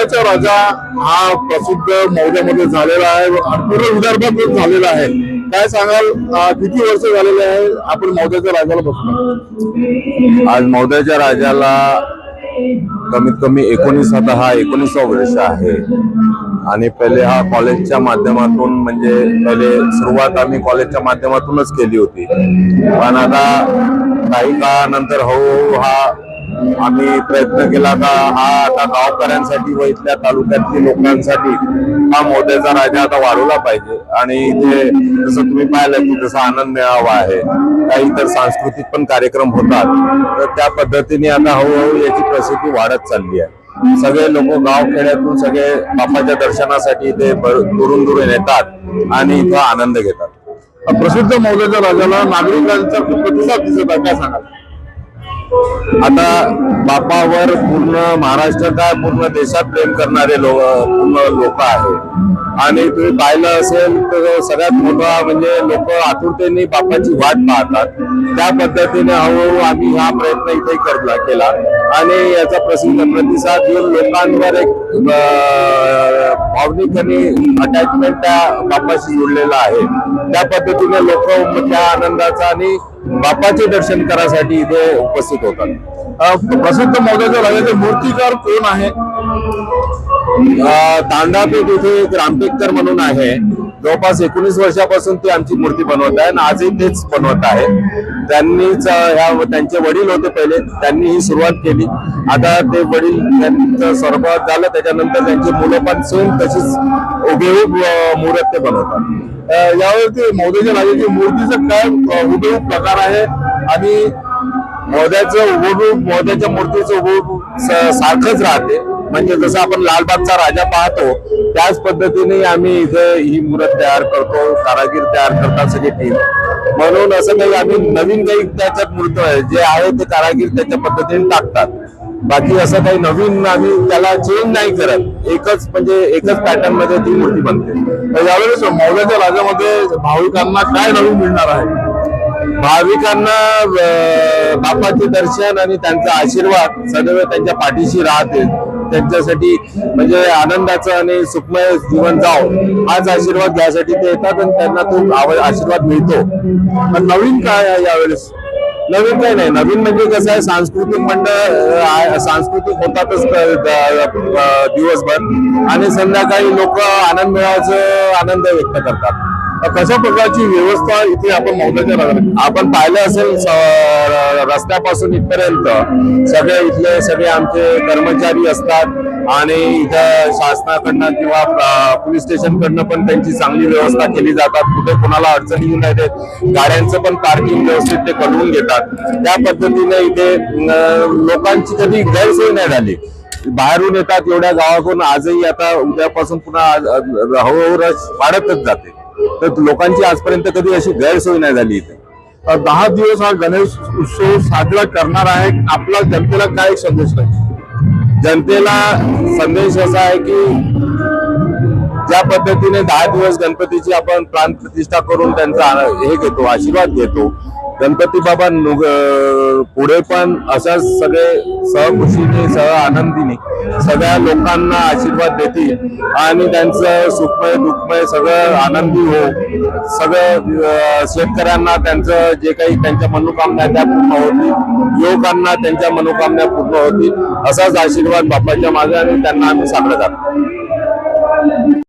मौद्याचा राजा हा प्रसिद्ध मौद्यामध्ये झालेला आहे पूर्ण विदर्भात झालेला आहे. काय सांगाल? किती वर्ष झालेले आहे आपण मौद्याच्या राजाला बसलो आज मौद्याच्या राजाला कमीत कमी एकोणीस आता हा एकोणीसा वर्ष आहे. आणि पहिले हा कॉलेजच्या माध्यमातून म्हणजे पहिले सुरुवात आम्ही कॉलेजच्या माध्यमातूनच केली होती. पण आता काही काळानंतर हळूहळू हा आम्ही प्रयत्न केला का हा आता गावकऱ्यांसाठी व इथल्या तालुक्यातील लोकांसाठी हा मोत्याचा राजा आता वाढवला पाहिजे. आणि इथे जसं तुम्ही पाहिलं की जसा आनंद मेळावा आहे काही इतर सांस्कृतिक पण कार्यक्रम होतात. तर त्या पद्धतीने आता हळूहळू याची प्रसिद्धी वाढत चालली आहे. सगळे लोक गाव खेड्यातून सगळे बापाच्या दर्शनासाठी इथे दुरून दुरून येतात आणि इथं आनंद घेतात. प्रसिद्ध मौल्याच्या राजाला नागरिकांचा खूप प्रतिसाद दिसत आहे काय सांगाल? आता बापावर पूर्ण महाराष्ट्र काय पूर्ण देशात प्रेम करणारे लोक पूर्ण लोक आहे. आणि तुम्ही पाहिलं असेल तर सगळ्यात मोठा म्हणजे लोक आतुरतेने बापाची वाट पाहतात. त्या पद्धतीने हळूहळू आम्ही हा प्रयत्न इथे करला केला. आणि याचा प्रसिद्ध प्रतिसाद घेऊन लोकांवर एक भावनिक आणि अटॅचमेंट त्या बापाशी जुळलेला आहे. त्या पद्धतीने लोक त्या आनंदाचा आणि बापाचे दर्शन करायसाठी इथे उपस्थित होतात. अं, प्रसिद्ध मौद्याच्या राजाचे मूर्तिकार कोण आहे? अं, तांडापेठ इथे एक रामटेककर म्हणून आहे. जवळपास एकोणीस वर्षापासून ते आमची मूर्ती बनवत आहे आणि आजही तेच बनवत आहे. त्यांनीच ह्या त्यांचे वडील होते पहिले त्यांनी ही सुरुवात केली. आता ते वडील त्यांचं सर्वात झालं त्याच्यानंतर त्यांची मुलं पण सेम तशीच उभेहूब मुहूर्त मूर्त ते बनवतात यावरती मौद्याच्या राजाची मूर्तीचं काय उभेहूब प्रकार आहे आणि मोद्याचं उभूब मोद्याच्या मूर्तीचं उभूब सारखंच राहते. म्हणजे जसं आपण लालबागचा राजा पाहतो त्याच पद्धतीने आम्ही इथे ही मूर्त तयार करतो कारागीर तयार करतात सगळी टीम म्हणून असं काही आम्ही नवीन काही त्याच्यात मूर्त आहे जे आहे ते कारागीर त्याच्या पद्धतीने टाकतात. बाकी असं काही नवीन आम्ही त्याला चेंज नाही करत. एकच म्हणजे एकच पॅटर्नमध्ये ती मूर्ती बनते. तर यावेळेस मौद्याच्या राजामध्ये भाविकांना काय नवीन मिळणार आहे? भाविकांना बापाचे दर्शन आणि त्यांचा आशीर्वाद सदैव त्यांच्या पाठीशी राहते त्यांच्यासाठी म्हणजे आनंदाचं आणि सुखमय जीवन जावं हाच आशीर्वाद घ्यायसाठी ते येतात आणि त्यांना तो आशीर्वाद मिळतो. पण नवीन काय आहे यावेळेस? नवीन काही नाही. नवीन म्हणजे कसं आहे सांस्कृतिक मंडळ सांस्कृतिक होतातच दिवसभर. आणि संध्याकाळी लोक आनंद मिळायचं आनंद व्यक्त करतात. कशा प्रकारची व्यवस्था इथे आपण मौलाच्या आपण पाहिलं असेल रस्त्यापासून इथपर्यंत सगळे इथले सगळे आमचे कर्मचारी असतात आणि इथं शासनाकडनं किंवा पोलीस स्टेशनकडनं पण त्यांची चांगली व्यवस्था केली जातात. कुठे कोणाला अडचणी येऊ नये गाड्यांचं पण पार्किंग व्यवस्थित ते करून घेतात. त्या पद्धतीने इथे लोकांची कधी गैरसोय नाही झाली. बाहेरून येतात एवढ्या गावाकडून आजही आता उद्यापासून पुन्हा हळूहळू रस वाढतच जाते. तर लोकांची आजपर्यंत कधी अशी गैरसोय नाही झाली इथे. दहा दिवस हा गणेश उत्सव साजरा करणार आहे आपला जनतेला काय संदेश आहे जनतेला संदेश असा आहे की ज्या पद्धतीने दहा दिवस गणपतीची आपण प्राण प्रतिष्ठा करून त्यांचा हे घेतो आशीर्वाद घेतो गणपती बाबा पुढे पण अशाच सगळे सहखुशीने सह आनंदीने सगळ्या लोकांना आशीर्वाद देतील आणि त्यांचं सुखमय दुःखमय सगळं आनंदी हो. सगळं शेतकऱ्यांना त्यांचं जे काही त्यांच्या मनोकामना त्या पूर्ण होतील. युवकांना त्यांच्या मनोकामना पूर्ण होतील. असाच आशीर्वाद बापाच्या मागे आणि त्यांना आम्ही साकडं जातो.